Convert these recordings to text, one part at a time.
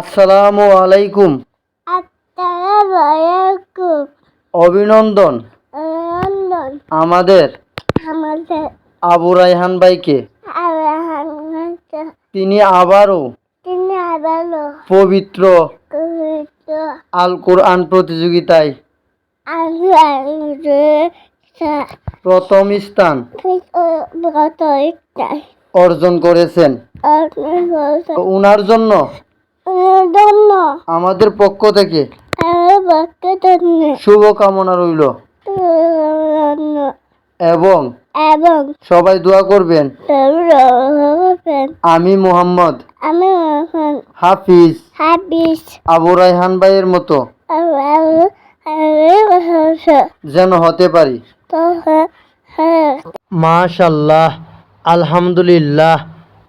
আসসালামু আলাইকুম। আসসালামু আলাইকুম। অভিনন্দন। আমাদের আমাদের আবু রায়হান ভাইকে। তিনি আবারও তিনি আবারও পবিত্র কবিত আল কোরআন প্রতিযোগিতায় প্রথম স্থান অর্জন করেছেন। ওনার জন্য জন্য আমাদের পক্ষ থেকে জন্য শুভকামনা রইল। এবং এবং সবাই দোয়া করবেন। আমি মোহাম্মদ আমি এখন হাফিজ। আবু রায়হান ভাইয়ের মতো। যেন হতে পারি। মাশাল্লাহ আলহামদুলিল্লাহ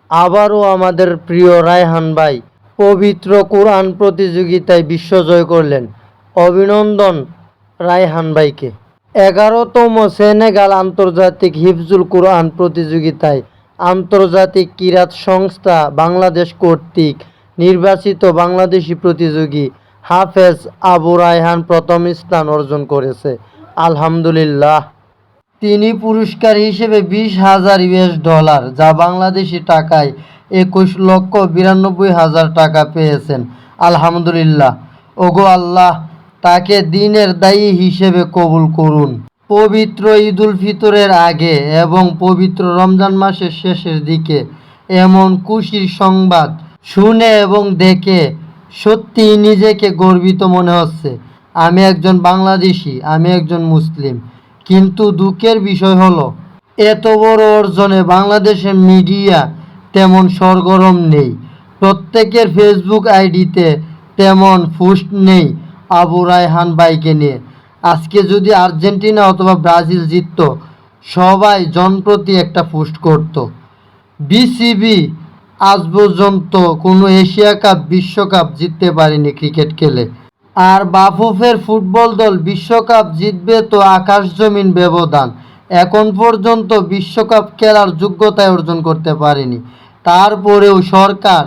আবারও আমাদের প্রিয় রায়হান ভাই। পবিত্র কোরআন প্রতিযোগিতায় বিশ্বজয় করলেন। অভিনন্দন রায়হান ভাইকে। এগারোতম সেনেগাল আন্তর্জাতিক হিফজুল কোরআন প্রতিযোগিতায় আন্তর্জাতিক কিরাত সংস্থা বাংলাদেশ কর্তৃক নির্বাচিত বাংলাদেশি প্রতিযোগী হাফেজ আবু রায়হান প্রথম স্থান অর্জন করেছে। আলহামদুলিল্লাহ। তিনি পুরস্কার হিসেবে বিশ হাজার ইউএস ডলার, যা বাংলাদেশি টাকায় একুশ লক্ষ বিরানব্বই হাজার টাকা পেয়েছেন। আলহামদুলিল্লাহ। ওগো আল্লাহ, তাকে দিনের দায়ী হিসেবে কবুল করুন। পবিত্র ঈদুল ফিতরের আগে এবং পবিত্র রমজান মাসের শেষের দিকে এমন খুশির সংবাদ শুনে এবং দেখে সত্যিই নিজেকে গর্বিত মনে হচ্ছে। আমি একজন বাংলাদেশি, আমি একজন মুসলিম। কিন্তু দুঃখের বিষয় হলো, এত বড় অর্জনে বাংলাদেশের মিডিয়া তেমন সরগরম নেই। প্রত্যেকের ফেসবুক আইডিতে তেমন পোস্ট নেই আবু রায়হান বাইকে নিয়ে। আজকে যদি আর্জেন্টিনা অথবা ব্রাজিল জিতত, সবাই জনপ্রতি একটা পোস্ট করত। বিসিবি আজ পর্যন্ত কোনো এশিয়া কাপ, বিশ্বকাপ জিততে পারেনি ক্রিকেট খেলে। আর বাফুফের ফুটবল দল বিশ্বকাপ জিতবে তো আকাশ জমিন ব্যবধান। এখন পর্যন্ত বিশ্বকাপ খেলার যোগ্যতায় অর্জন করতে পারেনি। তারপরেও সরকার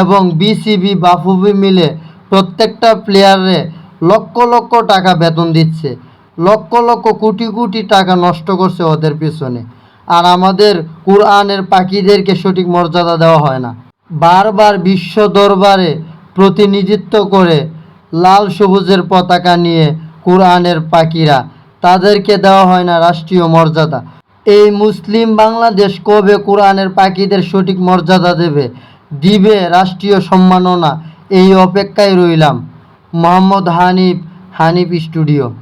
এবং বিসিবি বাফুবি মিলে প্রত্যেকটা প্লেয়ারে লক্ষ লক্ষ টাকা বেতন দিচ্ছে। লক্ষ লক্ষ কোটি কোটি টাকা নষ্ট করছে ওদের পিছনে। আর আমাদের কোরআনের পাখিদেরকে সঠিক মর্যাদা দেওয়া হয় না। বারবার বিশ্ব দরবারে প্রতিনিধিত্ব করে লাল সবুজের পতাকা নিয়ে কোরআনের পাখিরা তাদেরকে দেওয়া হয় না রাষ্ট্রীয় মর্যাদা। এই মুসলিম বাংলাদেশ কবে কোরআনের পাখিদের সঠিক মর্যাদা দেবে? দিবে রাষ্ট্রীয় সম্মাননা। এই অপেক্ষায় রইলাম। মোহাম্মদ হানিফ হানিফ স্টুডিও।